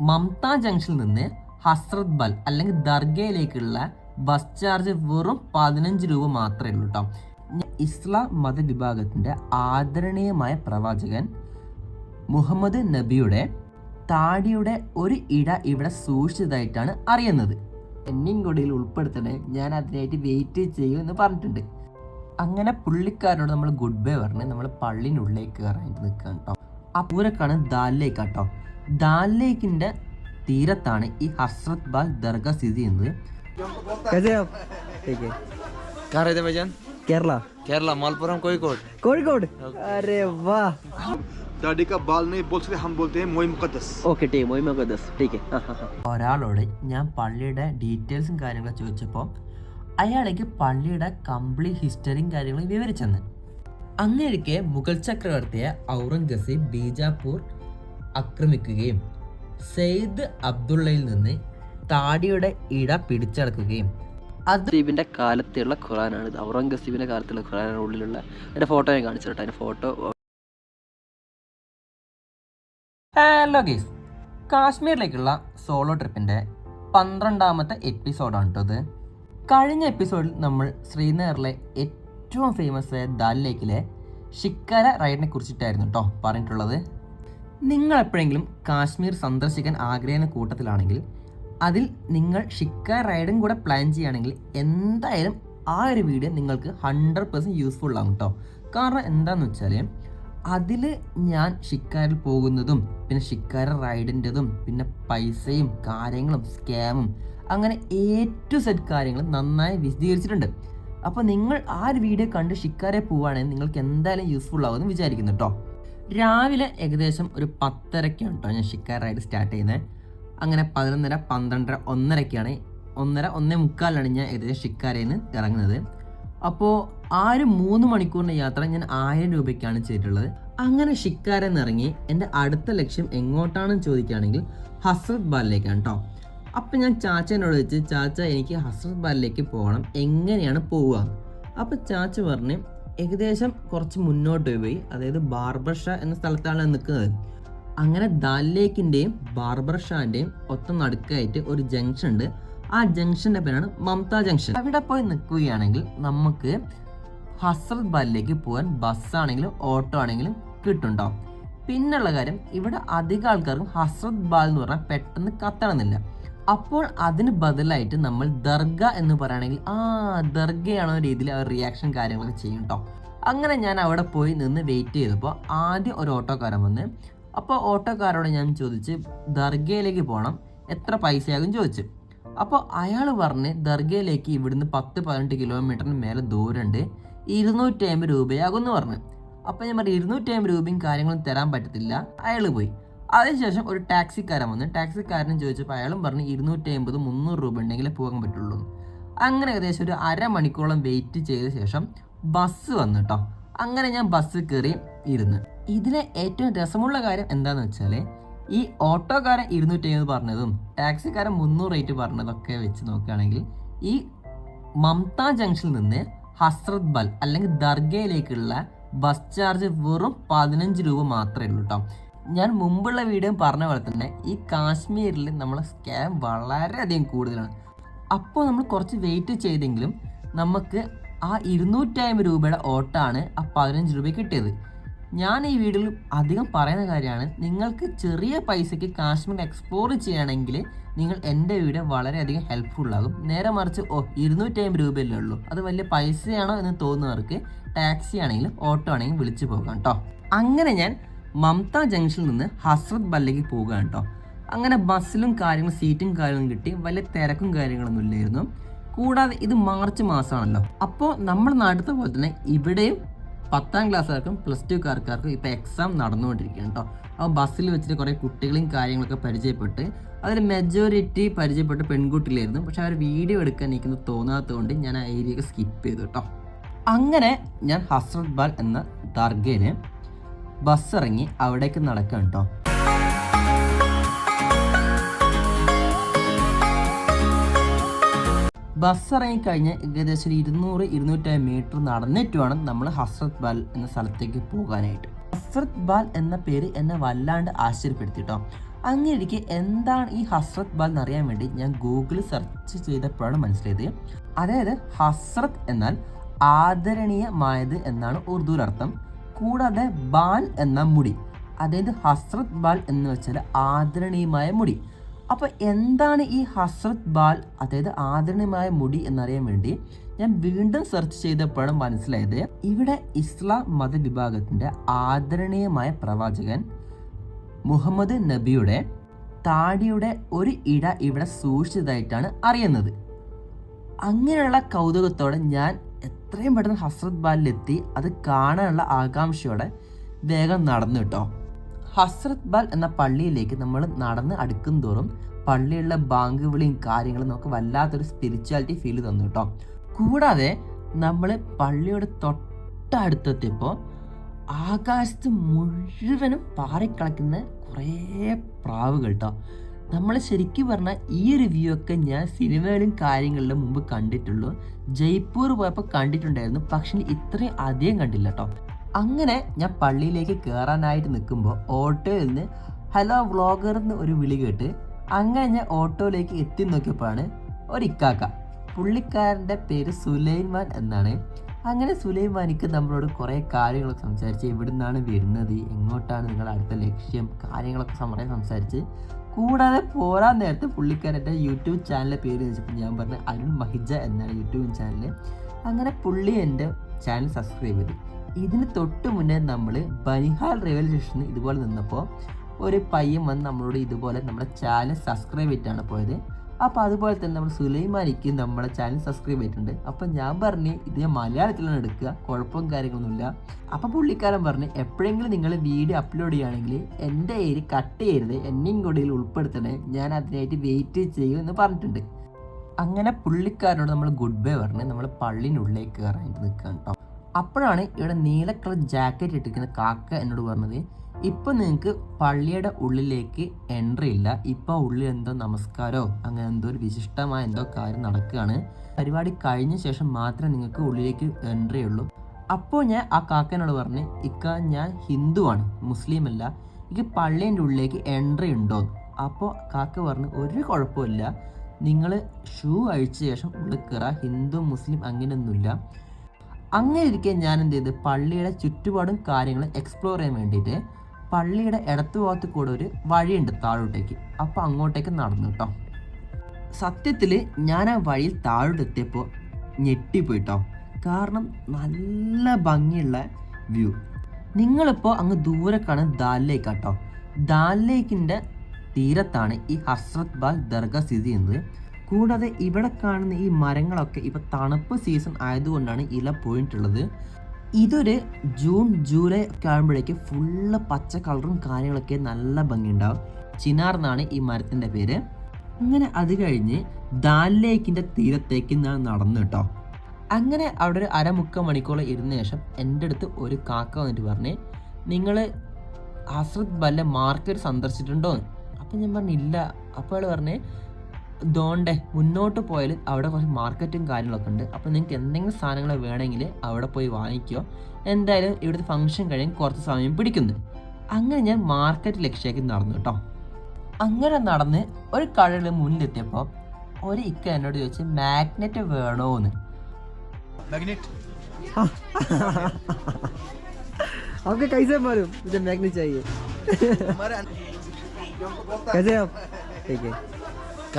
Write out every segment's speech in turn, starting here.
മംത ജംഗ്ഷനിൽ നിന്ന് ഹസ്രത് ബൽ അല്ലെങ്കിൽ ദർഗയിലേക്കുള്ള ബസ് ചാർജ് വെറും പതിനഞ്ച് രൂപ മാത്രമേ ഉള്ളൂ കേട്ടോ ഇസ്ലാം മതവിഭാഗത്തിന്റെ ആദരണീയമായ പ്രവാചകൻ മുഹമ്മദ് നബിയുടെ താടിയുടെ ഒരു ഇട ഇവിടെ സൂക്ഷിച്ചതായിട്ടാണ് അറിയുന്നത്. എന്നിങ് കൊടിയിൽ ഇതിൽ ഉൾപ്പെടുത്തണേ ഞാൻ അതിനായിട്ട് വെയിറ്റ് ചെയ്യും എന്ന് പറഞ്ഞിട്ടുണ്ട്. അങ്ങനെ പുള്ളിക്കാരനോട് നമ്മൾ ഗുഡ് ബൈ പറഞ്ഞ് നമ്മൾ പള്ളിനുള്ളിലേക്ക് കയറാനായിട്ട് നിൽക്കുക കേട്ടോ ആ പൂരക്കാണ് ദാലിലേക്ക് ലേക്ക് കേട്ടോ ദാൽ ലേക്കിന്റെ തീരത്താണ് ഈ ഹസ്രത് ബാൽ ദർഗ സ്ഥിതി ചെയ്യുന്നത്. കേരള. കേരള മലപ്പുറം കോഴിക്കോട്. കോഴിക്കോട്. അരെ വാ. ഒരാളോട് ഞാൻ പള്ളിയുടെ ഡീറ്റെയിൽസും കാര്യങ്ങളും ചോദിച്ചപ്പോൾ അയാളേക്ക് പള്ളിയുടെ കംപ്ലീറ്റ് ഹിസ്റ്ററിയും കാര്യങ്ങളും വിവരിച്ചെന്ന്. അങ്ങനെ മുഗൾ ചക്രവർത്തിയെ ഔറംഗസീബ് ബീജാപൂർ ആക്രമിക്കുകയും സെയ്ദ് അബ്ദുള്ളയിൽ നിന്ന് താടിയുടെ ഇട പിടിച്ചടക്കുകയും ഗസീബിന്റെ കാലത്തുള്ള ഖുറാനാണ് ഇത് ഔറംഗസീബിന്റെ കാലത്തുള്ള ഖുറാനാണ് ഉള്ളിലുള്ള അതിന്റെ ഫോട്ടോ ഞാൻ കാണിച്ചു കേട്ടോ അതിന്റെ ഫോട്ടോ ഹലോ ഗീസ് കാശ്മീരിലേക്കുള്ള സോളോ ട്രിപ്പിന്റെ പന്ത്രണ്ടാമത്തെ എപ്പിസോഡാണ് കേട്ടോ ഇത്. കഴിഞ്ഞ എപ്പിസോഡിൽ നമ്മൾ ശ്രീനഗറിലെ ഏറ്റവും ഫേമസ് ആയ ദാൽ ലേക്കിലെ ഷിക്കാര റൈഡിനെ കുറിച്ചിട്ടായിരുന്നു കേട്ടോ പറഞ്ഞിട്ടുള്ളത്. നിങ്ങൾ എപ്പോഴെങ്കിലും കാശ്മീർ സന്ദർശിക്കാൻ ആഗ്രഹിക്കുന്ന കൂട്ടത്തിലാണെങ്കിൽ അതിൽ നിങ്ങൾ ഷിക്ക റൈഡും കൂടെ പ്ലാൻ ചെയ്യുകയാണെങ്കിൽ എന്തായാലും ആ ഒരു വീഡിയോ നിങ്ങൾക്ക് ഹൺഡ്രഡ് പെർസെന്റ് യൂസ്ഫുൾ ആകും കേട്ടോ കാരണം എന്താണെന്ന് വെച്ചാൽ അതിൽ ഞാൻ ഷിക്കാരിൽ പോകുന്നതും പിന്നെ ഷിക്കാര റൈഡിന്റെതും പിന്നെ പൈസയും കാര്യങ്ങളും സ്കാമും അങ്ങനെ എ ടു സെറ്റ് കാര്യങ്ങൾ നന്നായി വിശദീകരിച്ചിട്ടുണ്ട്. അപ്പോൾ നിങ്ങൾ ആ ഒരു വീഡിയോ കണ്ട് ഷിക്കാരെ പോവുകയാണെങ്കിൽ നിങ്ങൾക്ക് എന്തായാലും യൂസ്ഫുൾ ആകുമെന്ന് വിചാരിക്കുന്നു കേട്ടോ രാവിലെ ഏകദേശം ഒരു പത്തരയ്ക്കാണ് കേട്ടോ ഞാൻ ഷിക്കാർ റൈഡ് സ്റ്റാർട്ട് ചെയ്യുന്നത് അങ്ങനെ പതിനൊന്നര പന്ത്രണ്ടര ഒന്നരയ്ക്കാണ് ഒന്നര ഒന്നേ മുക്കാലാണ് ഞാൻ ഏകദേശം ഷിക്കാരയിൽ നിന്ന് ഇറങ്ങുന്നത്. അപ്പോൾ ആ ഒരു മൂന്ന് മണിക്കൂറിന്റെ യാത്ര ഞാൻ ആയിരം രൂപയ്ക്കാണ് ചെയ്തിട്ടുള്ളത്. അങ്ങനെ ഷിക്കാരയിൽ നിന്ന് ഇറങ്ങി എന്റെ അടുത്ത ലക്ഷ്യം എങ്ങോട്ടാണെന്ന് ചോദിക്കുകയാണെങ്കിൽ ഹസ്രത് ബാലിലേക്കാണ് കേട്ടോ അപ്പം ഞാൻ ചാച്ചനോട് വെച്ച് ചാച്ച എനിക്ക് ഹസ്രത് ബാലിലേക്ക് പോകണം. എങ്ങനെയാണ് പോവുക? അപ്പോൾ ചാച്ച പറഞ്ഞ് ഏകദേശം കുറച്ച് മുന്നോട്ട് പോയി. അതായത് ബാർബർ ഷാ എന്ന സ്ഥലത്താണ് നിൽക്കുന്നത്. അങ്ങനെ ദാൽ ലേക്കിന്റെയും ബാർബർ ഷാന്റെയും ഒത്ത നടുക്കായിട്ട് ഒരു ജംഗ്ഷൻ ഉണ്ട്. ആ ജംഗ്ഷന്റെ പേരാണ് മമത ജംഗ്ഷൻ. അവിടെ പോയി നിൽക്കുകയാണെങ്കിൽ നമുക്ക് ഹസ്രത് ബാലിലേക്ക് പോകാൻ ബസ്സാണെങ്കിലും ഓട്ടോ ആണെങ്കിലും കിട്ടുണ്ടാവും പിന്നുള്ള കാര്യം ഇവിടെ അധികം ആൾക്കാർക്കും ഹസ്രത് ബാൽ എന്ന് പറഞ്ഞാൽ പെട്ടെന്ന് കത്തണമെന്നില്ല. അപ്പോൾ അതിന് ബദലായിട്ട് നമ്മൾ ദർഗ എന്ന് പറയുകയാണെങ്കിൽ ആ ദർഗയാണോ രീതിയിൽ അവർ റിയാക്ഷൻ കാര്യങ്ങളൊക്കെ ചെയ്യും കേട്ടോ അങ്ങനെ ഞാൻ അവിടെ പോയി നിന്ന് വെയിറ്റ് ചെയ്തപ്പോൾ ആദ്യം ഒരു ഓട്ടോക്കാരൻ വന്ന് അപ്പോൾ ഓട്ടോക്കാരോട് ഞാൻ ചോദിച്ച് ദർഗയിലേക്ക് പോകണം എത്ര പൈസയാകും? ചോദിച്ചു. അപ്പോൾ അയാൾ പറഞ്ഞ് ദർഗയിലേക്ക് ഇവിടുന്ന് പത്ത് പതിനെട്ട് കിലോമീറ്ററിന് മേലെ ദൂരമുണ്ട് ഇരുന്നൂറ്റി അമ്പത് രൂപയാകും എന്ന് പറഞ്ഞു. അപ്പോൾ ഞാൻ പറഞ്ഞു ഇരുന്നൂറ്റി അമ്പത് രൂപയും കാര്യങ്ങളും തരാൻ പറ്റത്തില്ല. അയാൾ പോയി. അതിനുശേഷം ഒരു ടാക്സിക്കാരൻ വന്ന്. ടാക്സിക്കാരനും ചോദിച്ചപ്പോൾ അയാളും പറഞ്ഞ് ഇരുന്നൂറ്റി അമ്പത് മുന്നൂറ് രൂപ ഉണ്ടെങ്കിലേ പോകാൻ പറ്റുള്ളൂ. അങ്ങനെ ഏകദേശം ഒരു അരമണിക്കൂറോളം വെയിറ്റ് ചെയ്ത ശേഷം ബസ് വന്നു കേട്ടോ അങ്ങനെ ഞാൻ ബസ് കയറി ഇരുന്ന്. ഇതിലെ ഏറ്റവും രസമുള്ള കാര്യം എന്താണെന്ന് വെച്ചാൽ ഈ ഓട്ടോക്കാരൻ ഇരുന്നൂറ്റി അമ്പത് പറഞ്ഞതും ടാക്സിക്കാരൻ മുന്നൂറ് റേറ്റ് പറഞ്ഞതൊക്കെ വെച്ച് നോക്കുകയാണെങ്കിൽ ഈ മംത ജംഗ്ഷനിൽ നിന്ന് ഹസ്രത് ബൽ അല്ലെങ്കിൽ ദർഗയിലേക്കുള്ള ബസ് ചാർജ് വെറും പതിനഞ്ച് രൂപ മാത്രമേ ഉള്ളൂ കേട്ടോ ഞാൻ മുമ്പുള്ള വീഡിയോ പറഞ്ഞ പോലെ തന്നെ ഈ കാശ്മീരിൽ നമ്മളെ സ്കാം വളരെയധികം കൂടുതലാണ്. അപ്പോൾ നമ്മൾ കുറച്ച് വെയിറ്റ് ചെയ്തെങ്കിലും നമുക്ക് ആ ഇരുന്നൂറ്റമ്പത് രൂപയുടെ ഓട്ടാണ് ആ പതിനഞ്ച് രൂപ കിട്ടിയത്. ഞാൻ ഈ വീഡിയോയിൽ അധികം പറയുന്ന കാര്യമാണ് നിങ്ങൾക്ക് ചെറിയ പൈസയ്ക്ക് കാശ്മീർ എക്സ്പ്ലോർ ചെയ്യുകയാണെങ്കിൽ നിങ്ങൾ എന്റെ വീഡിയോ വളരെയധികം ആകും. നേരെ മറിച്ച് ഓ ഇരുന്നൂറ്റമ്പത് രൂപയല്ലേ ഉള്ളൂ. അത് വലിയ പൈസയാണോ എന്ന് തോന്നുന്നവർക്ക് ടാക്സി ആണെങ്കിലും ഓട്ടോ ആണെങ്കിലും വിളിച്ചു പോകാം കേട്ടോ അങ്ങനെ ഞാൻ മമത ജംഗ്ഷനിൽ നിന്ന് ഹസ്രത് ബല്ലേക്ക് പോവുകയാണ് കേട്ടോ. അങ്ങനെ ബസ്സിലും കാര്യങ്ങളും സീറ്റും കാര്യങ്ങളും കിട്ടി. വലിയ തിരക്കും കാര്യങ്ങളൊന്നും ഇല്ലായിരുന്നു. കൂടാതെ ഇത് മാർച്ച് മാസമാണല്ലോ. അപ്പോൾ നമ്മുടെ നാട്ടിലത്തെ പോലെ തന്നെ ഇവിടെയും പത്താം ക്ലാസ്സുകാർക്കും പ്ലസ് ടു കാർക്കാർക്കും ഇപ്പോൾ എക്സാം നടന്നുകൊണ്ടിരിക്കുകയാണ് കേട്ടോ. അപ്പോൾ ബസ്സിൽ വെച്ചിട്ട് കുറേ കുട്ടികളെയും കാര്യങ്ങളൊക്കെ പരിചയപ്പെട്ട് അതിൽ മെജോറിറ്റി പരിചയപ്പെട്ട പെൺകുട്ടികളായിരുന്നു. പക്ഷെ അവർ വീഡിയോ എടുക്കാൻ എനിക്കൊന്ന് തോന്നാത്തതുകൊണ്ട് ഞാൻ ആ ഏരിയ സ്കിപ്പ് ചെയ്തു കേട്ടോ. അങ്ങനെ ഞാൻ ഹസ്രത് ബാൽ എന്ന ദർഗയിൽ ബസ് ഇറങ്ങി അവിടേക്ക് നടക്കാം കേട്ടോ ബസ് ഇറങ്ങിക്കഴിഞ്ഞ് ഏകദേശം ഒരു ഇരുന്നൂറ് ഇരുന്നൂറ്റമ്പത് മീറ്റർ നടന്നിട്ട് വേണം നമ്മൾ ഹസ്രത് ബാൽ എന്ന സ്ഥലത്തേക്ക് പോകാനായിട്ട്. ഹസ്രത് ബാൽ എന്ന പേര് എന്നെ വല്ലാണ്ട് ആശ്ചര്യപ്പെടുത്തി കേട്ടോ അങ്ങനെ ഇരിക്കെ എന്താണ് ഈ ഹസ്രത് ബാൽ എന്നറിയാൻ വേണ്ടി ഞാൻ ഗൂഗിളിൽ സെർച്ച് ചെയ്തപ്പോഴാണ് മനസ്സിലായത്. അതായത് ഹസ്രത് എന്നാൽ ആദരണീയമായത് എന്നാണ് ഉറുദുവിൽ അർത്ഥം കൂടാതെ ബാൽ എന്ന മുടി. അതായത് ഹസ്രത് ബാൽ എന്ന് വെച്ചാൽ ആദരണീയമായ മുടി. അപ്പോൾ എന്താണ് ഈ ഹസ്രത് ബാൽ അതായത് ആദരണീയമായ മുടി എന്നറിയാൻ വേണ്ടി ഞാൻ വീണ്ടും സെർച്ച് ചെയ്തപ്പോഴും മനസ്സിലായത്. ഇവിടെ ഇസ്ലാം മതവിഭാഗത്തിന്റെ ആദരണീയമായ പ്രവാചകൻ മുഹമ്മദ് നബിയുടെ താടിയുടെ ഒരു ഇട ഇവിടെ സൂക്ഷിച്ചതായിട്ടാണ് അറിയുന്നത്. അങ്ങനെയുള്ള കൗതുകത്തോടെ ഞാൻ എത്രയും പെട്ടെന്ന് ഹസ്രത് ബാലിലെത്തി അത് കാണാനുള്ള ആകാംക്ഷയോടെ വേഗം നടന്നു കേട്ടോ. ഹസ്രത് ബാൽ എന്ന പള്ളിയിലേക്ക് നമ്മൾ നടന്ന് അടുക്കും തോറും പള്ളിയുള്ള ബാങ്ക് വിളിയും കാര്യങ്ങളും നമുക്ക് വല്ലാത്തൊരു സ്പിരിച്വാലിറ്റി ഫീൽ തന്നു കേട്ടോ. കൂടാതെ നമ്മൾ പള്ളിയുടെ തൊട്ടടുത്തെത്തിയപ്പോൾ ആകാശത്ത് മുഴുവനും പാറിക്കളക്കുന്ന കുറേ പ്രാവുകൾ കേട്ടോ. നമ്മൾ ശരിക്കും പറഞ്ഞാൽ ഈ ഒരു വ്യൂ ഒക്കെ ഞാൻ സിനിമയിലും കാര്യങ്ങളിലും മുമ്പ് കണ്ടിട്ടുള്ളൂ. ജയ്പൂർ പോയപ്പോൾ കണ്ടിട്ടുണ്ടായിരുന്നു. പക്ഷേ ഇത്രയും അധികം കണ്ടില്ല കേട്ടോ അങ്ങനെ ഞാൻ പള്ളിയിലേക്ക് കയറാനായിട്ട് നിൽക്കുമ്പോൾ ഓട്ടോയിൽ നിന്ന് ഹലോ വ്ളോഗർ എന്ന് ഒരു വിളി കേട്ട് അങ്ങനെ ഞാൻ ഓട്ടോയിലേക്ക് എത്തി നോക്കിയപ്പോഴാണ് ഒരു ഇക്കാക്ക. പുള്ളിക്കാരന്റെ പേര് സുലൈമാൻ എന്നാണ്. അങ്ങനെ സുലൈമാനിക്ക് നമ്മളോട് കുറേ കാര്യങ്ങളൊക്കെ സംസാരിച്ച് എവിടെ നിന്നാണ് വരുന്നത് എങ്ങോട്ടാണ് നിങ്ങളുടെ അടുത്ത ലക്ഷ്യം കാര്യങ്ങളൊക്കെ സമറേ സംസാരിച്ച് കൂടാതെ പോരാൻ നേരത്തെ പുള്ളിക്കാരന്റെ യൂട്യൂബ് ചാനലിന്റെ പേര് വെച്ചപ്പോൾ ഞാൻ പറഞ്ഞ അരുൺ മഹിജ എന്നാണ് യൂട്യൂബ് ചാനൽ അങ്ങനെ പുള്ളി എന്റെ ചാനൽ സബ്സ്ക്രൈബ് ചെയ്തു. ഇതിന് തൊട്ട് മുന്നേ നമ്മൾ ബനിഹാൽ റെയിൽവേ സ്റ്റേഷനിൽ ഇതുപോലെ നിന്നപ്പോൾ ഒരു പയ്യൻ വന്ന് നമ്മളോട് ഇതുപോലെ നമ്മുടെ ചാനൽ സബ്സ്ക്രൈബ് ചെയ്തിട്ടാണ് പോയത്. അപ്പോൾ അതുപോലെ തന്നെ നമ്മൾ സുലൈമാനിക്ക് നമ്മുടെ ചാനൽ സബ്സ്ക്രൈബ് ചെയ്തിട്ടുണ്ട്. അപ്പോൾ ഞാൻ പറഞ്ഞ് ഇത് മലയാളത്തിലാണ് എടുക്കുക കുഴപ്പവും കാര്യങ്ങളൊന്നുമില്ല. അപ്പോൾ പുള്ളിക്കാരൻ പറഞ്ഞ് എപ്പോഴെങ്കിലും നിങ്ങൾ വീഡിയോ അപ്ലോഡ് ചെയ്യുകയാണെങ്കിൽ എന്റെ ഏരി കട്ട് ചെയ്യരുത് എന്നെയും കൂടി ഉൾപ്പെടുത്തണേ ഞാൻ അതിനായിട്ട് വെയിറ്റ് ചെയ്യും എന്ന് പറഞ്ഞിട്ടുണ്ട്. അങ്ങനെ പുള്ളിക്കാരനോട് നമ്മൾ ഗുഡ് ബൈ പറഞ്ഞ് നമ്മൾ പള്ളിനുള്ളിലേക്ക് കയറാനായിട്ട് നിൽക്കുക കേട്ടോ. അപ്പോഴാണ് ഇവിടെ നീല കളർ ജാക്കറ്റ് ഇട്ടിരിക്കുന്ന കാക്ക എന്നോട് പറഞ്ഞത് ഇപ്പം നിങ്ങൾക്ക് പള്ളിയുടെ ഉള്ളിലേക്ക് എൻട്രി ഇല്ല. ഇപ്പം ഉള്ളിൽ എന്തോ നമസ്കാരമോ അങ്ങനെ എന്തോ ഒരു വിശിഷ്ടമായ എന്തോ കാര്യം നടക്കുകയാണ്. പരിപാടി കഴിഞ്ഞ ശേഷം മാത്രമേ നിങ്ങൾക്ക് ഉള്ളിലേക്ക് എൻട്രി ഉള്ളൂ. അപ്പോൾ ഞാൻ ആ കാക്കനോട് പറഞ്ഞ് ഇക്ക ഞാൻ ഹിന്ദുവാണ് മുസ്ലിം അല്ല. എനിക്ക് പള്ളീന്റെ ഉള്ളിലേക്ക് എൻട്രി ഉണ്ടോ? അപ്പോൾ കാക്ക പറഞ്ഞു ഒരു കുഴപ്പമില്ല. നിങ്ങൾ ഷൂ അഴിച്ച ശേഷം ഉള്ളിൽ കയറാം. ഹിന്ദു മുസ്ലിം അങ്ങനെയൊന്നുമില്ല. അങ്ങനെ ഞാൻ എന്ത് ചെയ്ത് പള്ളിയുടെ ചുറ്റുപാടും കാര്യങ്ങൾ എക്സ്പ്ലോർ ചെയ്യാൻ വേണ്ടിയിട്ട് പള്ളിയുടെ ഇടത്തു ഭാഗത്ത് കൂടെ ഒരു വഴിയുണ്ട് താഴോട്ടേക്ക്. അപ്പോൾ അങ്ങോട്ടേക്ക് നടന്നു കേട്ടോ സത്യത്തിൽ ഞാൻ ആ വഴിയിൽ താഴോട്ടെത്തിയപ്പോൾ ഞെട്ടിപ്പോയിട്ടോ. കാരണം നല്ല ഭംഗിയുള്ള വ്യൂ. നിങ്ങളിപ്പോൾ അങ്ങ് ദൂരെ കാണുന്ന ദാൽ കേട്ടോ ദാൽ ലേക്കിന്റെ തീരത്താണ് ഈ ഹസ്രത് ബാൽ ദർഗ സ്ഥിതി ചെയ്യുന്നത്. കൂടാതെ ഇവിടെ കാണുന്ന ഈ മരങ്ങളൊക്കെ ഇപ്പൊ തണുപ്പ് സീസൺ ആയതുകൊണ്ടാണ് ഇല പോയിട്ടുള്ളത്. ഇതൊരു ജൂൺ ജൂലൈ ഒക്കെ ആകുമ്പോഴേക്ക് ഫുള്ള് പച്ച കളറും കാര്യങ്ങളൊക്കെ നല്ല ഭംഗിയുണ്ടാവും. ചിനാർ എന്നാണ് ഈ മരത്തിന്റെ പേര്. അങ്ങനെ അത് കഴിഞ്ഞ് ദാൽ ലേക്കിന്റെ തീരത്തേക്ക് ഞാൻ നടന്നു കേട്ടോ. അങ്ങനെ അവിടെ ഒരു അരമുക്ക മണിക്കൂർ ഇരുന്ന ശേഷം എന്റെ അടുത്ത് ഒരു കാക്ക വന്നിട്ട് പറഞ്ഞ് നിങ്ങൾ ഹസ്രത് ബല്ല മാർക്കറ്റ് സന്ദർശിച്ചിട്ടുണ്ടോ അപ്പം ഞാൻ പറഞ്ഞില്ല അപ്പോൾ അയാൾ പറഞ്ഞ് ദോണ്ടേ മുന്നോട്ട് പോയാൽ അവിടെ കുറച്ച് മാർക്കറ്റും കാര്യങ്ങളൊക്കെ ഉണ്ട് അപ്പോൾ നിങ്ങൾക്ക് എന്തെങ്കിലും സാധനങ്ങൾ വേണമെങ്കിൽ അവിടെ പോയി വാങ്ങിക്കോ എന്തായാലും ഇവിടുത്തെ ഫംഗ്ഷൻ കഴിയാൻ കുറച്ച് സമയം പിടിക്കുന്നു അങ്ങനെ ഞാൻ മാർക്കറ്റ് ലക്ഷ്യമാക്കി നടന്നു കേട്ടോ അങ്ങനെ നടന്ന് ഒരു കടയുടെ മുന്നിലെത്തിയപ്പോൾ ഒരു ഇക്ക എന്നോട് ചോദിച്ചു മാഗ്നറ്റ് വേണോ എന്ന് मैग्नेट आपके कैसे मालूम मुझे मैग्नेट चाहिए कैसे आप ठीक है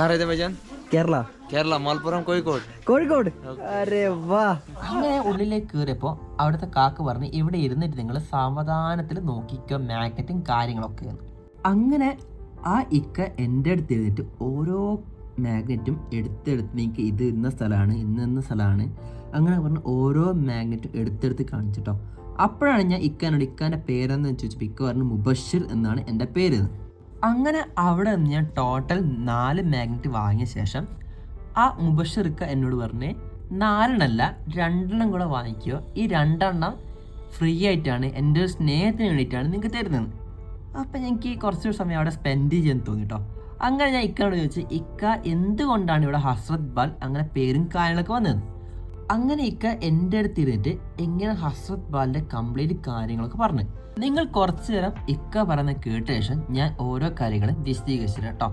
कहाँ रहते കേരള കേരള മലപ്പുറം കോഴിക്കോട് കോഴിക്കോട് അരേ വാ അങ്ങനെ ഉള്ളിലേക്ക് കയറിയപ്പോൾ അവിടുത്തെ കാക്ക പറഞ്ഞ് ഇവിടെ ഇരുന്നിട്ട് നിങ്ങൾ സാവധാനത്തിൽ നോക്കിക്കോ മാഗ്നറ്റും കാര്യങ്ങളൊക്കെ അങ്ങനെ ആ ഇക്ക എന്റെ അടുത്ത് എഴുതിട്ട് ഓരോ മാഗ്നറ്റും എടുത്തെടുത്ത് നിങ്ങൾക്ക് ഇത് ഇന്ന സ്ഥലമാണ് ഇന്ന ഇന്ന സ്ഥലമാണ്. അങ്ങനെ പറഞ്ഞ് ഓരോ മാഗ്നറ്റും എടുത്തെടുത്ത് കാണിച്ചിട്ടോ. അപ്പോഴാണ് ഞാൻ ഇക്കാനോട് ഇക്കാന്റെ പേരെന്ന് ചോദിച്ചപ്പോൾ ഇക്ക പറഞ്ഞു മുബഷിർ എന്നാണ് എന്റെ പേര് അങ്ങനെ അവിടെ നിന്ന് ഞാൻ ടോട്ടൽ നാല് മാഗ്നറ്റ് വാങ്ങിയ ശേഷം ആ മുബഷിർ ഇക്ക എന്നോട് പറഞ്ഞ് നാലെണ്ണമല്ല രണ്ടെണ്ണം കൂടെ വാങ്ങിക്കുക ഈ രണ്ടെണ്ണം ഫ്രീ ആയിട്ടാണ് എന്റെ ഒരു സ്നേഹത്തിന് വേണ്ടിയിട്ടാണ് നിങ്ങൾക്ക് തരുന്നത്. അപ്പം എനിക്ക് കുറച്ച് സമയം അവിടെ സ്പെൻഡ് ചെയ്യാൻ തോന്നി കേട്ടോ അങ്ങനെ ഞാൻ ഇക്കനോട് ചോദിച്ചു ഇക്ക എന്തുകൊണ്ടാണ് ഇവിടെ ഹസ്രത് ബാൽ അങ്ങനെ പേരും കാര്യങ്ങളൊക്കെ വന്നത്? അങ്ങനെ ഇക്ക എന്റെ അടുത്ത് ഇരുന്നിട്ട് എങ്ങനെ ഹസ്രത് ബാലിന്റെ കംപ്ലീറ്റ് കാര്യങ്ങളൊക്കെ പറഞ്ഞു. നിങ്ങൾ കുറച്ചു നേരം ഇക്ക പറയുന്ന കേട്ട ശേഷം ഞാൻ ഓരോ കാര്യങ്ങളും വിശദീകരിച്ചു കേട്ടോ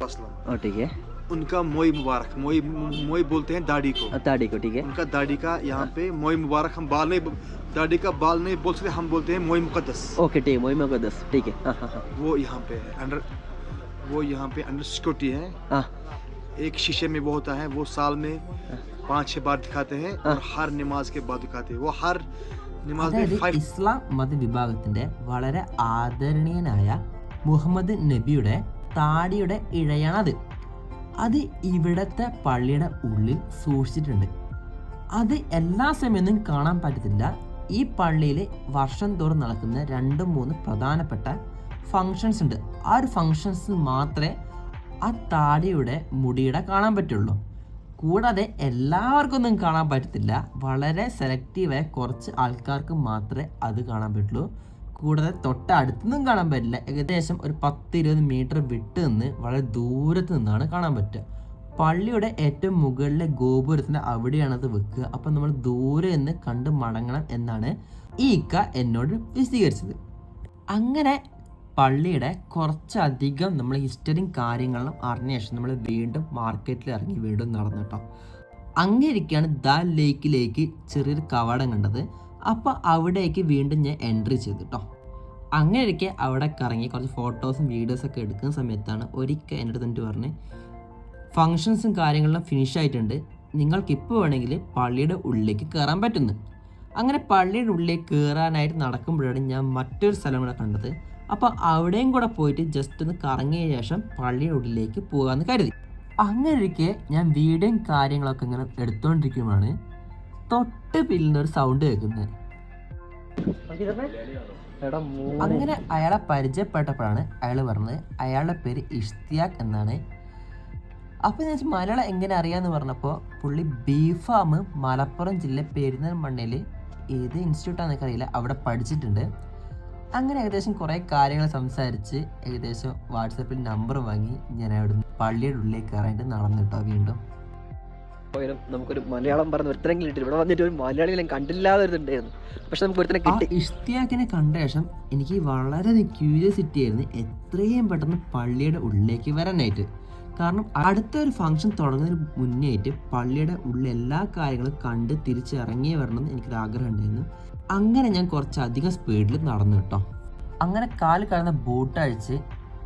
असलम और ठीक है उनका मोई मुबारक मोई मोई बोलते हैं दाढ़ी को ताड़ी को ठीक है उनका दाढ़ी का यहाँ पे मोई मुबारक हम बाल नहीं दाढ़ी का बाल नहीं बोल सकते हम बोलते हैं मोई मुकद्दस ओके ठीक है मोई में दस ठीक है हाँ हाँ हाँ वो यहाँ पे है अंडर वो यहाँ पे अंडर सिक्योरिटी है हाँ एक शीशे में वो होता है वो साल में पाँच छह बार दिखाते हैं और हर नमाज के बाद दिखाते हैं वो हर नमाज അതായത് ഇസ്ലാം മതവിഭാഗത്തിന്റെ വളരെ ആദരണീയനായ മുഹമ്മദ് നബിയുടെ താടിയുടെ ഇഴയാണത്. അത് ഇവിടത്തെ പള്ളിയുടെ ഉള്ളിൽ സൂക്ഷിച്ചിട്ടുണ്ട്. അത് എല്ലാ സമയത്തും കാണാൻ പറ്റത്തില്ല. ഈ പള്ളിയിൽ വർഷം തോറും നടക്കുന്ന രണ്ട് മൂന്ന് പ്രധാനപ്പെട്ട ഫങ്ഷൻസ് ഉണ്ട്. ആ ഒരു ഫങ്ഷൻസ് മാത്രമേ ആ താടിയുടെ മുടിയുടെ കാണാൻ പറ്റുള്ളൂ. കൂടാതെ എല്ലാവർക്കും ഒന്നും കാണാൻ പറ്റത്തില്ല. വളരെ സെലക്റ്റീവായ കുറച്ച് ആൾക്കാർക്ക് മാത്രമേ അത് കാണാൻ പറ്റുള്ളൂ. കൂടാതെ തൊട്ടടുത്തൊന്നും കാണാൻ പറ്റില്ല. ഏകദേശം ഒരു പത്ത് ഇരുപത് മീറ്റർ വിട്ട് നിന്ന് വളരെ ദൂരത്ത് നിന്നാണ് കാണാൻ പറ്റുക. പള്ളിയുടെ ഏറ്റവും മുകളിലെ ഗോപുരത്തിന് അവിടെയാണ് അത് വെക്കുക. അപ്പം നമ്മൾ ദൂരെ നിന്ന് കണ്ട് മടങ്ങണം എന്നാണ് ഈ ഇക്ക എന്നോട് വിശദീകരിച്ചത്. അങ്ങനെ പള്ളിയുടെ കുറച്ചധികം നമ്മൾ ഹിസ്റ്ററിയും കാര്യങ്ങളും അറിഞ്ഞ ശേഷം നമ്മൾ വീണ്ടും മാർക്കറ്റിൽ ഇറങ്ങി വീണ്ടും നടന്നു കേട്ടോ. അങ്ങനെയൊക്കെയാണ് ദ ലേക്കിലേക്ക് ചെറിയൊരു കവാടം കണ്ടത്. അപ്പോൾ അവിടേക്ക് വീണ്ടും ഞാൻ എൻട്രി ചെയ്തു കേട്ടോ. അങ്ങനെയൊക്കെ അവിടെ കറങ്ങി കുറച്ച് ഫോട്ടോസും വീഡിയോസൊക്കെ എടുക്കുന്ന സമയത്താണ് ഒരിക്കൽ എന്റെ അടുത്ത് പറഞ്ഞ് ഫങ്ഷൻസും കാര്യങ്ങളെല്ലാം ഫിനിഷ് ആയിട്ടുണ്ട്. നിങ്ങൾക്ക് ഇപ്പോൾ വേണമെങ്കിൽ പള്ളിയുടെ ഉള്ളിലേക്ക് കയറാൻ പറ്റുന്നു. അങ്ങനെ പള്ളിയുടെ ഉള്ളിലേക്ക് കയറാനായിട്ട് നടക്കുമ്പോഴാണ് ഞാൻ മറ്റൊരു സ്ഥലം കൂടെ കണ്ടത്. അപ്പോൾ അവിടെയും കൂടെ പോയിട്ട് ജസ്റ്റ് ഒന്ന് കറങ്ങിയ ശേഷം പള്ളിയുടെ ഉള്ളിലേക്ക് പോകാമെന്ന് കരുതി. അങ്ങനെ ഇരിക്കെ ഞാൻ വീഡിയോയും കാര്യങ്ങളൊക്കെ ഇങ്ങനെ എടുത്തുകൊണ്ടിരിക്കുമ്പോഴാണ് തൊട്ട് പിന്നൊരു സൗണ്ട് കേൾക്കുന്നത് അങ്ങനെ അയാളെ പരിചയപ്പെട്ടപ്പോഴാണ് അയാൾ പറഞ്ഞത് അയാളുടെ പേര് ഇഷ്തിയാഖ് എന്നാണ്. അപ്പോൾ ഞാൻ മലയാളം എങ്ങനെ അറിയാമെന്ന് പറഞ്ഞപ്പോൾ പുള്ളി ബീഫാം മലപ്പുറം ജില്ല പെരുന്നൽമണ്ണയിൽ ഏത് ഇൻസ്റ്റിറ്റ്യൂട്ടാണെന്നൊക്കെ അറിയില്ല. അവിടെ പഠിച്ചിട്ടുണ്ട്. അങ്ങനെ ഏകദേശം കുറേ കാര്യങ്ങൾ സംസാരിച്ച് ഏകദേശം വാട്സപ്പിൽ നമ്പർ വാങ്ങി ഞാൻ അവിടുന്ന് പള്ളിയുടെ ഉള്ളിലേക്ക് കയറാനായിട്ട് നടന്നു കേട്ടോ വീണ്ടും. പോയാലും നമുക്കൊരു മലയാളം പറഞ്ഞ ഒരുത്തരെങ്കിലും കിട്ടി ഇവിടെ വന്നിട്ട് ഒരു മലയാളികളെ കണ്ടില്ലാതെ ഒരുത്തുണ്ടായിരുന്നു പക്ഷെ നമുക്ക് ഒരുത്തനെ ആ കിട്ടി. ഇഷ്തിയാക്കിനെ കണ്ട ശേഷം എനിക്ക് വളരെ ക്യൂരിയോസിറ്റി ആയിരുന്നു എത്രയും പെട്ടെന്ന് പള്ളിയുടെ ഉള്ളിലേക്ക് വരാനായിട്ട്. കാരണം അടുത്ത ഒരു ഫംഗ്ഷൻ തുടങ്ങുന്നതിന് മുന്നേ ആയിട്ട് പള്ളിയുടെ ഉള്ളിൽ എല്ലാ കാര്യങ്ങളും കണ്ട് തിരിച്ചിറങ്ങി വരണം എന്ന് എനിക്കൊരു ആഗ്രഹം ഉണ്ടായിരുന്നു. അങ്ങനെ ഞാൻ കുറച്ചധികം സ്പീഡിൽ നടന്നു കേട്ടോ അങ്ങനെ കാൽ കടന്ന ബോട്ട് അഴിച്ച്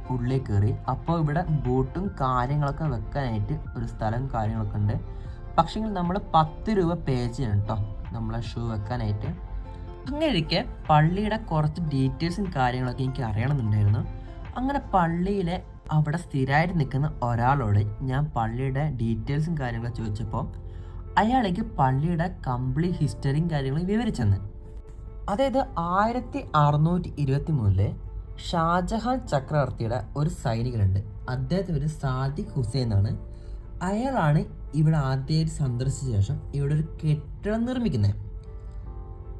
ഉള്ളിൽ കയറി അപ്പോൾ ഇവിടെ ബോട്ടും കാര്യങ്ങളൊക്കെ വെക്കാനായിട്ട് ഒരു സ്ഥലം കാര്യങ്ങളൊക്കെ ഉണ്ട്. പക്ഷെങ്കിൽ നമ്മൾ പത്ത് രൂപ പേ ചെയ്യണം കേട്ടോ നമ്മളെ ഷൂ വെക്കാനായിട്ട്. അങ്ങനെ ഇരിക്കെ പള്ളിയുടെ കുറച്ച് ഡീറ്റെയിൽസും കാര്യങ്ങളൊക്കെ എനിക്ക് അറിയണമെന്നുണ്ടായിരുന്നു. അങ്ങനെ പള്ളിയിലെ അവിടെ സ്ഥിരമായിട്ട് നിൽക്കുന്ന ഒരാളോട് ഞാൻ പള്ളിയുടെ ഡീറ്റെയിൽസും കാര്യങ്ങളൊക്കെ ചോദിച്ചപ്പോൾ അയാളേക്ക് പള്ളിയുടെ കംപ്ലീറ്റ് ഹിസ്റ്ററിയും കാര്യങ്ങളും വിവരിച്ചെന്ന് അതായത് ആയിരത്തി അറുന്നൂറ്റി ഇരുപത്തി മൂന്നിൽ ഷാജഹാൻ ചക്രവർത്തിയുടെ ഒരു സൈനികനുണ്ട്. അദ്ദേഹത്തിന് ഒരു സാദിഖ് ഹുസൈൻ എന്നാണ്. അയാളാണ് ഇവിടെ ആദ്യമായിട്ട് സന്ദർശിച്ച ശേഷം ഇവിടെ ഒരു കെട്ടിടം നിർമ്മിക്കുന്നത്.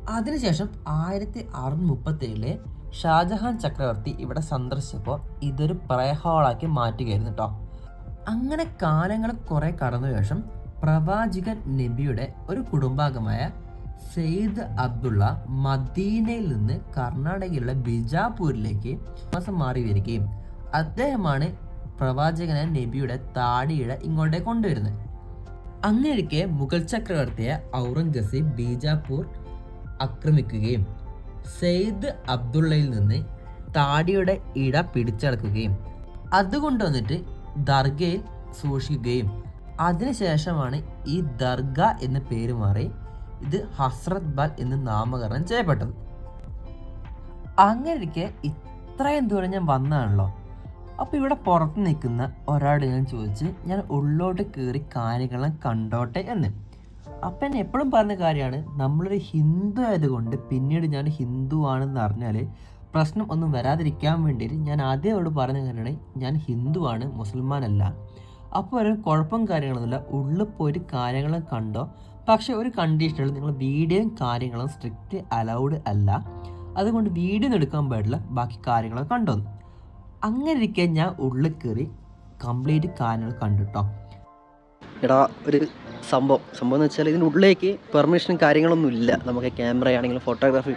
അതിനുശേഷം ആയിരത്തി അറുന്നൂറ്റി മുപ്പത്തി ഏഴിലെ ഷാജഹാൻ ചക്രവർത്തി ഇവിടെ സന്ദർശിച്ചപ്പോൾ ഇതൊരു പ്രയഹാളാക്കി മാറ്റുകയായിരുന്നു കേട്ടോ അങ്ങനെ കാലങ്ങൾ കുറെ കടന്ന ശേഷം പ്രവാചകൻ നബിയുടെ ഒരു കുടുംബാംഗമായ സെയ്ദ് അബ്ദുള്ള മദീനയിൽ നിന്ന് കർണാടകയിലുള്ള ബിജാപൂരിലേക്ക് മാസം മാറി വരികയും അദ്ദേഹമാണ് പ്രവാചകനായ നബിയുടെ താടിയുടെ ഇങ്ങോട്ടേ കൊണ്ടുവരുന്നത്. അങ്ങനെയൊക്കെ മുഗൾ ചക്രവർത്തിയെ ഔറംഗസീബ് ബീജാപൂർ ആക്രമിക്കുകയും സെയ്ദ് അബ്ദുള്ളയിൽ നിന്ന് താടിയുടെ ഇട പിടിച്ചടക്കുകയും അതുകൊണ്ട് വന്നിട്ട് ദർഗയിൽ സൂക്ഷിക്കുകയും അതിനുശേഷമാണ് ഈ ദർഗ എന്ന പേര് മാറി ഇത് ഹസ്രത് ബൽ എന്ന് നാമകരണം ചെയ്യപ്പെട്ടത്. അങ്ങനെയൊക്കെ ഇത്രയും ദൂരം ഞാൻ വന്നതാണല്ലോ അപ്പോൾ ഇവിടെ പുറത്ത് നിൽക്കുന്ന ഒരാളോട് ഞാൻ ചോദിച്ച് ഞാൻ ഉള്ളോട്ട് കയറി കാര്യങ്ങളും കണ്ടോട്ടെ എന്ന്. അപ്പം എന്നെ എപ്പോഴും പറഞ്ഞ കാര്യമാണ് നമ്മളൊരു ഹിന്ദു ആയതുകൊണ്ട് പിന്നീട് ഞാൻ ഹിന്ദു ആണെന്ന് അറിഞ്ഞാൽ പ്രശ്നം ഒന്നും വരാതിരിക്കാൻ വേണ്ടിയിട്ട് ഞാൻ ആദ്യം അവരോട് പറഞ്ഞ കാര്യമാണ് ഞാൻ ഹിന്ദു ആണ് മുസൽമാനല്ല. അപ്പോൾ ഒരു കുഴപ്പം കാര്യങ്ങളൊന്നുമില്ല ഉള്ളിൽ പോയിട്ട് കാര്യങ്ങളും കണ്ടോ പക്ഷേ ഒരു കണ്ടീഷനിൽ നിങ്ങൾ വീഡിയോയും കാര്യങ്ങളും സ്ട്രിക്റ്റ് അലൗഡ് അല്ല. അതുകൊണ്ട് വീഡിയോ എടുക്കാൻ പാടില്ല. ബാക്കി കാര്യങ്ങളൊക്കെ കണ്ടോന്ന് അങ്ങനെ ഇരിക്കെ ഞാൻ ഉള്ളിൽ കയറി കംപ്ലീറ്റ് കാര്യങ്ങൾ കണ്ടിട്ടോ എടാ ഒരു സംഭവം. സംഭവം എന്ന് വെച്ചാൽ ഇതിനുള്ളിലേക്ക് പെർമിഷനും കാര്യങ്ങളൊന്നും ഇല്ല. നമുക്ക് ക്യാമറ ആണെങ്കിലും ഫോട്ടോഗ്രാഫി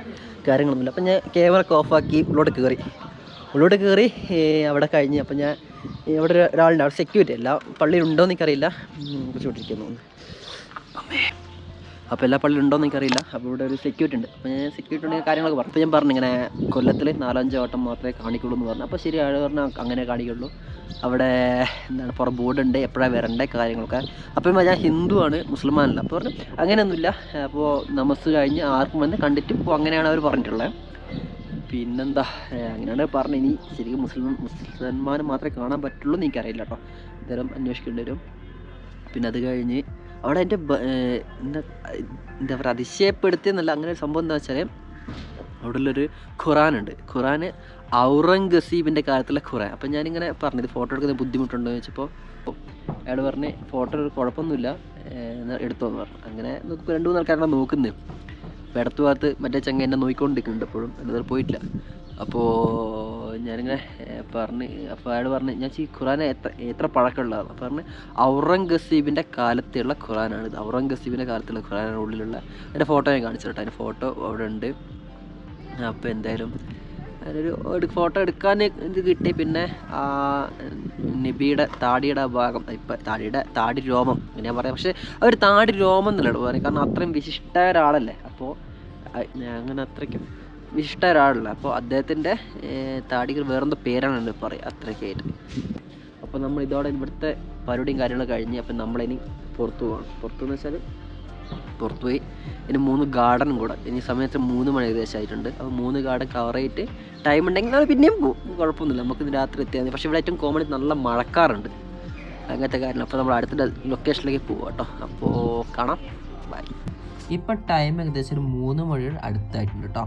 കാര്യങ്ങളൊന്നുമില്ല അപ്പം ഞാൻ ക്യാമറ ഒക്കെ ഓഫാക്കി ഉള്ളോട്ട് കയറി ഉള്ളോട്ട് കയറി അവിടെ കഴിഞ്ഞ് അപ്പം ഞാൻ ഇവിടെ ഒരാളുണ്ട്. അവിടെ സെക്യൂരിറ്റി അല്ല. പള്ളിയിൽ ഉണ്ടോ എന്ന് എനിക്കറിയില്ല കുറിച്ചുകൊണ്ടിരിക്കുന്നു അമ്മേ. അപ്പോൾ എല്ലാ പള്ളിയിലും ഉണ്ടോ എന്ന് എനിക്കറിയില്ല. അപ്പോൾ ഇവിടെ ഒരു സെക്യൂരിറ്റി ഉണ്ട്. അപ്പോൾ ഞാൻ സെക്യൂരിറ്റി ഉണ്ടെങ്കിൽ കാര്യങ്ങളൊക്കെ പറഞ്ഞു അപ്പോൾ ഞാൻ പറഞ്ഞു ഇങ്ങനെ കൊല്ലത്തിൽ നാലഞ്ച് വട്ടം മാത്രമേ കാണിക്കുള്ളൂ എന്ന് പറഞ്ഞു. അപ്പോൾ ശരി അയാൾ പറഞ്ഞു അങ്ങനെ കാണിക്കുള്ളൂ. അവിടെ എന്താണ് പുറം ബോർഡുണ്ട് എപ്പോഴാണ് വരണ്ടേ കാര്യങ്ങളൊക്കെ. അപ്പോൾ ഞാൻ ഹിന്ദുവാണ് മുസ്ലിമാനല്ല അപ്പോൾ പറഞ്ഞു അങ്ങനെയൊന്നുമില്ല. അപ്പോൾ നമസ് കഴിഞ്ഞ് ആർക്കും വന്ന് കണ്ടിട്ട് ഇപ്പോൾ അങ്ങനെയാണ് അവർ പറഞ്ഞിട്ടുള്ളത് പിന്നെന്താ അങ്ങനെയാണ് പറഞ്ഞു. ഇനി ശരിക്കും മുസ്ലിം മുസ്ലിംമാർ മാത്രമേ കാണാൻ പറ്റുള്ളൂ എന്ന് എനിക്കറിയില്ല കേട്ടോ. ഇത്തരം അന്വേഷിക്കേണ്ടി വരും. പിന്നെ അത് കഴിഞ്ഞ് അവിടെ എന്റെ എന്താ പറയുക അതിശയപ്പെടുത്തിയെന്നല്ല അങ്ങനെ ഒരു സംഭവം എന്താ വെച്ചാൽ അവിടെ ഉള്ളൊരു ഖുറാനുണ്ട്. ഖുറാൻ ഔറംഗസീബിന്റെ കാലത്തുള്ള ഖുറാൻ. അപ്പം ഞാനിങ്ങനെ പറഞ്ഞത് ഫോട്ടോ എടുക്കുന്ന ബുദ്ധിമുട്ടുണ്ടോ എന്ന് ചോദിച്ചപ്പോൾ അയാൾ പറഞ്ഞ് ഫോട്ടോ ഒരു കുഴപ്പമൊന്നുമില്ല. എടുത്തോന്ന് പറഞ്ഞു. അങ്ങനെ രണ്ട് മൂന്ന് ആൾക്കാരാണ് നോക്കുന്നത്. ഇടത്തു ഭാഗത്ത് മറ്റേ ചങ്ങ എന്നെ നോക്കിക്കൊണ്ടിരിക്കുന്നുണ്ട് എപ്പോഴും. എന്റെ പോയിട്ടില്ല. അപ്പോൾ ഞാനിങ്ങനെ പറഞ്ഞ് അപ്പോൾ അയാൾ പറഞ്ഞ് ഞാൻ ഈ ഖുറാൻ എത്ര എത്ര പഴക്കമുള്ളതാണ്. പറഞ്ഞ് ഔറംഗസീബിന്റെ കാലത്തുള്ള ഖുറാനാണ് ഇത്. ഔറംഗസീബിന്റെ കാലത്തുള്ള ഖുറാനാണ് ഉള്ളിലുള്ള അതിന്റെ ഫോട്ടോ ഞാൻ കാണിച്ചു കേട്ടോ അതിന്റെ ഫോട്ടോ അവിടെ ഉണ്ട്. അപ്പോൾ എന്തായാലും അതിനൊരു ഫോട്ടോ എടുക്കാൻ ഇത് കിട്ടി. പിന്നെ ആ നബിയുടെ താടിയുടെ ഭാഗം ഇപ്പം താടിയുടെ താടി രോമം ഞാൻ പറയാം. പക്ഷേ അവർ താടി രോമം എന്നല്ല കാരണം അത്രയും വിശിഷ്ട ഒരാളല്ലേ അപ്പോൾ അങ്ങനെ അത്രയ്ക്കും. വിശിഷ്ട ഒരാളല്ല അപ്പോൾ അദ്ദേഹത്തിന്റെ താടികൾ വേറെന്തോ പേരാണ് പറയുക അത്രയ്ക്കായിട്ട് അപ്പോൾ നമ്മൾ ഇതോടെ ഇവിടുത്തെ പരിപാടിയും കാര്യങ്ങളൊക്കെ കഴിഞ്ഞ് അപ്പം നമ്മളിനി പുറത്തു പോകണം പുറത്തുനിന്ന് വെച്ചാൽ പുറത്തു പോയി. ഇനി മൂന്ന് ഗാർഡനും കൂടെ. ഇനി സമയത്ത് മൂന്ന് മണി ഏകദേശം ആയിട്ടുണ്ട്. അപ്പോൾ മൂന്ന് ഗാർഡൻ കവർ ചെയ്തിട്ട് ടൈം ഉണ്ടെങ്കിൽ നമ്മൾ പിന്നെയും പോകും കുഴപ്പമൊന്നുമില്ല. നമുക്ക് ഇന്ന് രാത്രി എത്തിയാൽ പക്ഷേ ഇവിടെ ഏറ്റവും കോമഡി നല്ല മഴക്കാറുണ്ട്. അങ്ങനത്തെ കാര്യം അപ്പോൾ നമ്മൾ അടുത്ത ലൊക്കേഷനിലേക്ക് പോവാം കേട്ടോ. അപ്പോൾ കാണാം. ബൈ ഇപ്പം ടൈം ഏകദേശം ഒരു മൂന്ന് മണിയുടെ അടുത്തായിട്ടുണ്ട് കേട്ടോ.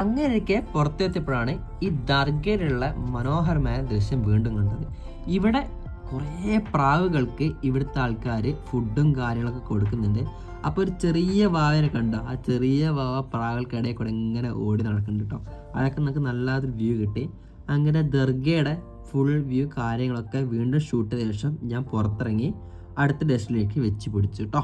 അങ്ങനെയൊക്കെ പുറത്തെത്തിയപ്പോഴാണ് ഈ ദർഗയിലുള്ള മനോഹരമായ ദൃശ്യം വീണ്ടും കണ്ടത്. ഇവിടെ കുറേ പ്രാവുകൾക്ക് ഇവിടുത്തെ ആൾക്കാർ ഫുഡും കാര്യങ്ങളൊക്കെ കൊടുക്കുന്നുണ്ട്. അപ്പോൾ ഒരു ചെറിയ വാവനെ കണ്ടോ? ആ ചെറിയ വാവ പ്രാവുകൾക്കിടയിൽ കൂടെ ഇങ്ങനെ ഓടി നടക്കുന്നുണ്ട് കേട്ടോ. അതൊക്കെ നമുക്ക് നല്ലൊരു വ്യൂ കിട്ടി. അങ്ങനെ ദർഗയുടെ ഫുൾ വ്യൂ കാര്യങ്ങളൊക്കെ വീണ്ടും ഷൂട്ട് ചെയ്ത ശേഷം ഞാൻ പുറത്തിറങ്ങി അടുത്ത ഡെസ്റ്റിലേക്ക് വെച്ച് പിടിച്ചു കേട്ടോ.